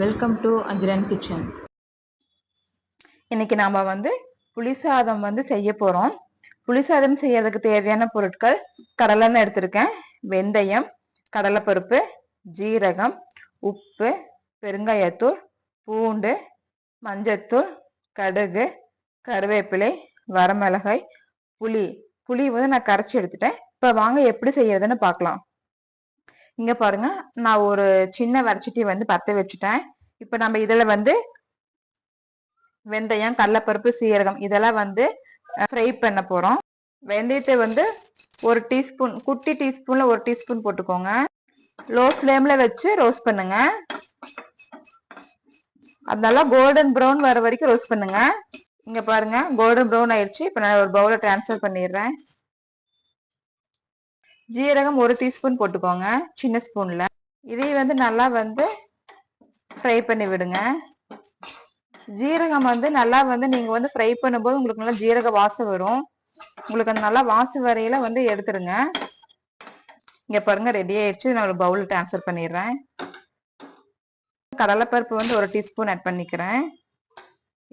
Welcome to அகிரன் kitchen இன்னைக்கு நாம வந்து புளிசாதம் வந்து செய்ய போறோம். புளிசாதம் செய்யறதுக்கு தேவையான பொருட்கள் கடலைன்னு எடுத்திருக்கேன். வெந்தயம் கடலைப்பருப்பு ஜீரகம் உப்பு பெருங்காயத்தூள் பூண்டு மஞ்சத்தூள் கடுகு கருவேப்பிலை வரமிளகாய் புளி. புளி வந்து நான் கரைச்சி எடுத்துட்டேன். இப்போ வாங்க எப்படி செய்யறதுன்னு பார்க்கலாம். இங்க பாருங்க. நான் ஒரு சின்ன வடச்சட்டி வந்து பத்த வச்சுட்டேன். இப்ப நம்ம இதுல வந்து வெந்தயம் கடலப்பருப்பு சீரகம் இதெல்லாம் வந்து ஃப்ரை பண்ண போறோம். வெந்தயத்தை வந்து ஒரு டீஸ்பூன் குட்டி டீஸ்பூன்ல ஒரு டீஸ்பூன் போட்டுக்கோங்க. லோ ஃப்ளேம்ல வச்சு ரோஸ்ட் பண்ணுங்க. அதனால கோல்டன் ப்ரௌன் வர வரைக்கும் ரோஸ்ட் பண்ணுங்க. இங்க பாருங்க கோல்டன் ப்ரௌன் ஆயிடுச்சு. இப்ப நான் ஒரு பவுல டிரான்ஸ்ஃபர் பண்ணிடுறேன். ஜீரகம் ஒரு டீஸ்பூன் போட்டுக்கோங்க சின்ன ஸ்பூன்ல. இதையும் வந்து நல்லா வந்து ஃப்ரை பண்ணி விடுங்க. ஜீரகம் வந்து நல்லா வந்து நீங்க வந்து ஃப்ரை பண்ணும்போது உங்களுக்கு நல்லா ஜீரக வாசம் வரும். உங்களுக்கு அந்த நல்லா வாசம் வரையில வந்து எடுத்துருங்க. இங்க பாருங்க ரெடி ஆயிடுச்சு. நான் ஒரு பவுல் டிரான்ஸ்ஃபர் பண்ணிடுறேன். கடலைப்பருப்பு வந்து ஒரு டீஸ்பூன் ஆட் பண்ணிக்கிறேன்.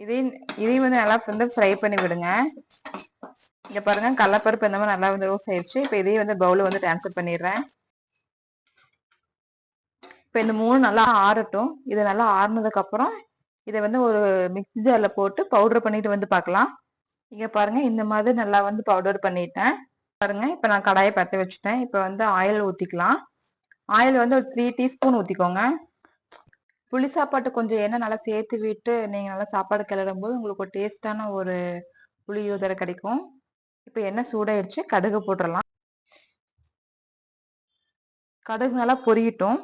இதையும் இதையும் வந்து நல்லா வந்து ஃப்ரை பண்ணி விடுங்க. இங்க பாருங்க கடலப்பருப்பு இந்த மாதிரி நல்லா வந்து ரோஸ் ஆயிடுச்சு. இப்போ இதையும் வந்து பவுல வந்து டிரான்ஸ்ஃபர் பண்ணிடுறேன். இப்போ இந்த மூணு நல்லா ஆறட்டும். இது நல்லா ஆறுனதுக்கு அப்புறம் இதை வந்து ஒரு மிக்ஸி போட்டு பவுடர் பண்ணிட்டு வந்து பார்க்கலாம். இங்க பாருங்க இந்த மாதிரி நல்லா வந்து பவுடர் பண்ணிட்டேன். பாருங்க இப்போ நான் கடாயை பற்ற வச்சுட்டேன். இப்போ வந்து ஆயில் ஊற்றிக்கலாம் ஆயில் வந்து ஒரு த்ரீ டீஸ்பூன் ஊற்றிக்கோங்க புளி சாப்பாட்டு கொஞ்சம் எண்ணெய் நல்லா சேர்த்து விட்டு நீங்கள் நல்லா சாப்பாடு கிளறும் போது உங்களுக்கு ஒரு டேஸ்டான ஒரு புளியோதரை கிடைக்கும். இப்போ எண்ணெய் சூடாயிடுச்சு கடுகு போட்டுடலாம் கடுகு நல்லா பொரியட்டும்.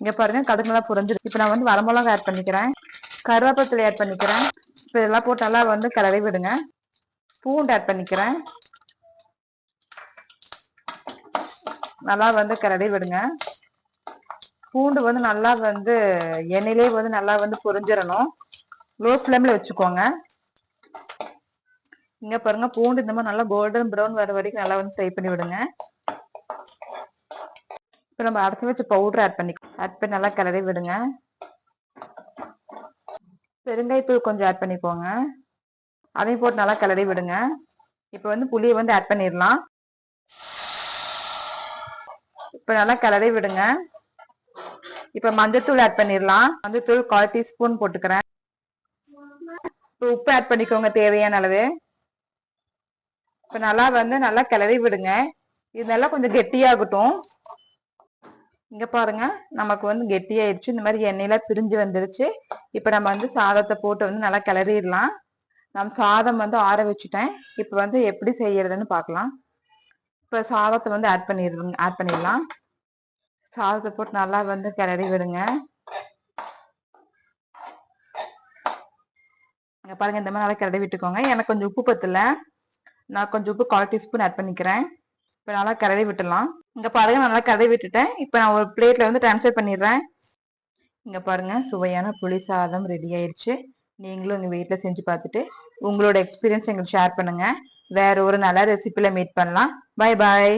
இங்க பாருங்க கடுகு நல்லா பொரிஞ்சிருக்கு இப்போ நான் வந்து வரமிளகா ஆட் பண்ணிக்கிறேன். கருவேப்பத்தலை ஆட் பண்ணிக்கிறேன். இப்போ இதெல்லாம் போட்டு நல்லா வந்து கிளறி விடுங்க. பூண்டு ஆட் பண்ணிக்கிறேன். நல்லா வந்து கிளறி விடுங்க. பூண்டு வந்து நல்லா வந்து எண்ணெயிலே வந்து நல்லா வந்து பொரிஞ்சிடணும் லோ ஃப்ளேம்ல வச்சுக்கோங்க. இங்க பாருங்க பூண்டு இந்த மாதிரி நல்லா கோல்டன் ப்ரௌன் வர வரைக்கும் நல்லா வந்து ஃப்ரை பண்ணி விடுங்க. இப்போ நம்ம அரைச்சி வச்ச பவுடர் ஆட் பண்ணி ஆட் பண்ணி நல்லா கிளறி விடுங்க. பெருங்காயத்தூள் கொஞ்சம் ஆட் பண்ணிக்கோங்க. அதையும் போட்டு நல்லா கிளறி விடுங்க. இப்போ வந்து புளியை வந்து ஆட் பண்ணிடலாம். இப்போ நல்லா கிளறி விடுங்க. இப்போ மஞ்சத்தூள் ஆட் பண்ணிடலாம். மஞ்சத்தூள் கால் டீஸ்பூன் போட்டுக்கிறேன். இப்போ உப்பு ஆட் பண்ணிக்கோங்க தேவையான அளவு. இப்போ நல்லா வந்து நல்லா கிளறி விடுங்க. இது நல்லா கொஞ்சம் கெட்டியாகட்டும். இங்க பாருங்க நமக்கு வந்து கெட்டியாயிடுச்சு. இந்த மாதிரி எண்ணெயில பிரிஞ்சு வந்துருச்சு. இப்ப நம்ம வந்து சாதத்தை போட்டு வந்து நல்லா கிளறிடலாம். நம்ம சாதம் வந்து ஆற வச்சுட்டேன். இப்ப வந்து எப்படி செய்யறதுன்னு பார்க்கலாம். இப்ப சாதத்தை வந்து ஆட் பண்ணிடுங்க ஆட் பண்ணிடலாம். சாதத்தை போட்டு நல்லா வந்து கிளறி விடுங்க. இங்க பாருங்க இந்த மாதிரி நல்லா கிளறி விட்டுக்கோங்க. எனக்கு கொஞ்சம் உப்பு பத்தலை. நான் கொஞ்சம் உப்பு கால் டீஸ்பூன் ஆட் பண்ணிக்கிறேன். இப்போ நல்லா கிளறி விட்டுடலாம். இங்கே பாருங்க நல்லா கிளறி விட்டுட்டேன். இப்போ நான் ஒரு பிளேட்டில் வந்து ட்ரான்ஸ்ஃபர் பண்ணிடுறேன். இங்கே பாருங்கள் சுவையான புளி சாதம் ரெடி ஆயிடுச்சு நீங்களும் உங்கள் வீட்டில் செஞ்சு பார்த்துட்டு உங்களோட எக்ஸ்பீரியன்ஸ் எங்களுக்கு ஷேர் பண்ணுங்கள் வேற ஒரு நல்ல ரெசிபியில் மீட் பண்ணலாம். பாய் பாய்